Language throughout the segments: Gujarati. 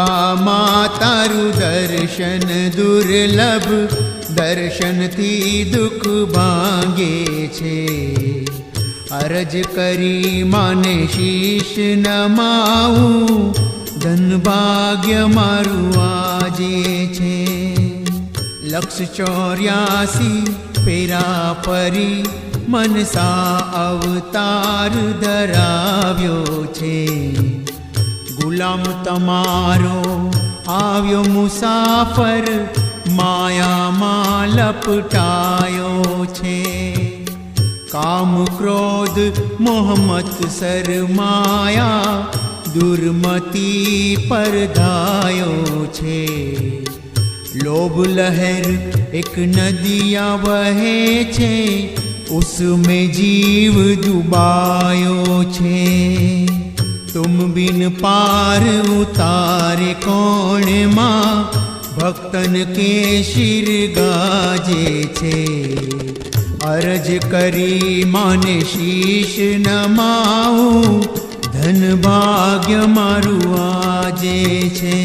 અંબામાં તારું દર્શન દુર્લભ, દર્શનથી દુઃખ ભાંગે છે. અરજ કરી માને શીશ નમાવું ધન ભાગ્ય મારું આજે છે. લક્ષ ચોર્યાસી પેરા પરી મનસા અવતાર ધરાવ્યો છે. ગુલામ તમારો. આવ્યો મુસાફર, માયામાં લપટાયો છે. કામ ક્રોધ, મોહમ્મદ સરમાયા, દુર્મતી પરધાયો છે. લોભ લહેર એક નદિયા વહે છે, ઉસમે જીવ ડૂબાયો છે. तुम बिन पार उतारे कौन माँ भक्तन के शिर गाजे છે અરજ કરી માને શીશ નમાવું ધન ભાગ્ય મારું આજે છે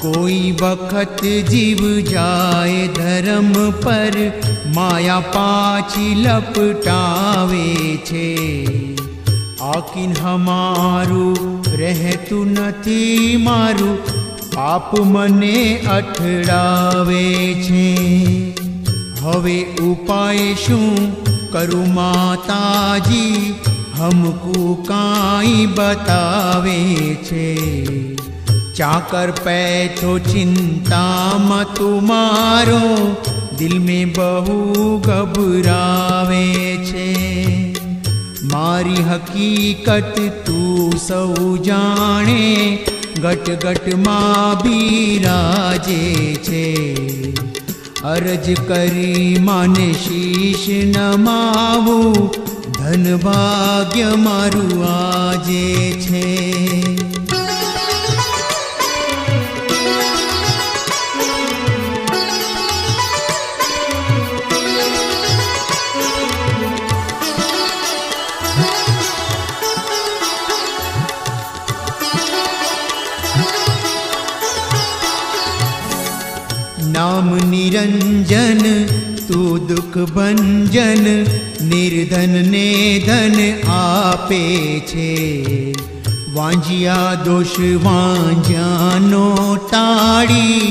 કોઈ વખત જીવ જાય ધર્મ પર, માયા પાછી લપટાવે છે. આકિન હમારું, રહેતું નથી મારું પાપ મને અઠડાવે છે. હવે ઉપાય શું કરું માતાજી? હમકું કાંઈ બતાવે છે. ચાકર પૈઠો ચિંતામાં તુમારો દિલ મેં બહુ ગભરાવે છે મારી હકીકત તું સૌ જાણે ગટ ગટમાં બિરાજે છે અરજ કરી માને શીશ નમાવું ધન ભાગ્ય મારું આજે છે નામ નિરંજન તું દુઃખ ભંજન નિર્ધનને ધન આપે છે વાંજિયા દોષ વાંજ્યાનો ટાળી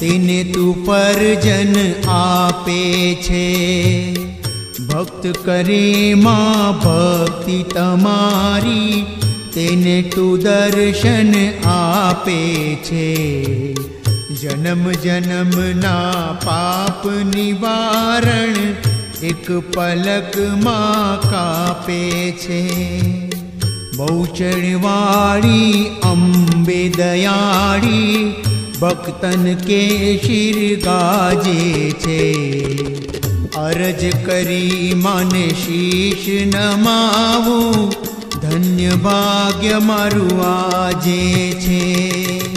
તેને તું પરજન આપે છે ભક્ત કરે માં ભક્તિ તમારી તેને તું દર્શન આપે છે જન્મ જન્મના પાપ નિવારણ એક પલકમાં કાપે છે. બહુચણવાળી અંબે દયાળી, ભક્તન કે શિર ગાજે છે. અરજ કરી મને શીશ નમાવું, ધન્ય ભાગ્ય મારું આજે છે.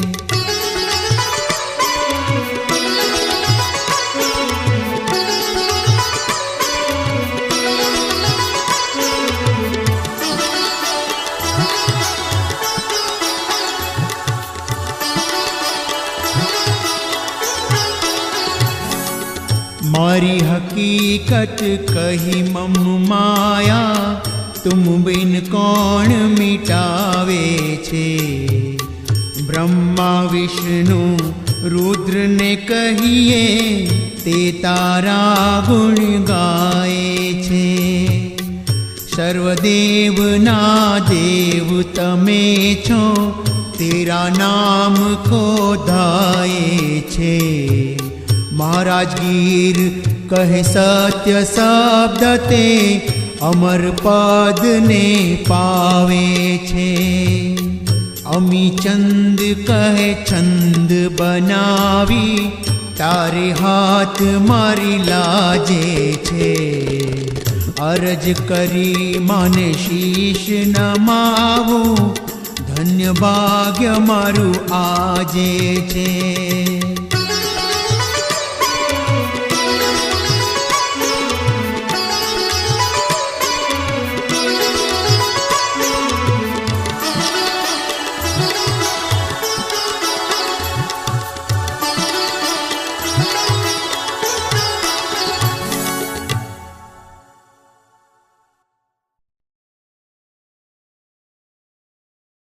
મારી હકીકત કહી મમ માયા, તુમ બિન કોણ મિટાવે છે? બ્રહ્મા, વિષ્ણુ, રુદ્રને કહીએ, તે તારા ગુણ ગાય છે. સર્વદેવના દેવ તમે છો, તેરા નામ ખોધાય છે. મહારાજ ગીર કહે સત્ય શબ્દ તે અમર પદને પાવે છે. અમી ચંદ કહે છંદ બનાવી, તારે હાથ મારી લાજે છે. અરજ કરી મને શીશ નમાવું, ધન્ય ભાગ્ય મારું આજે છે.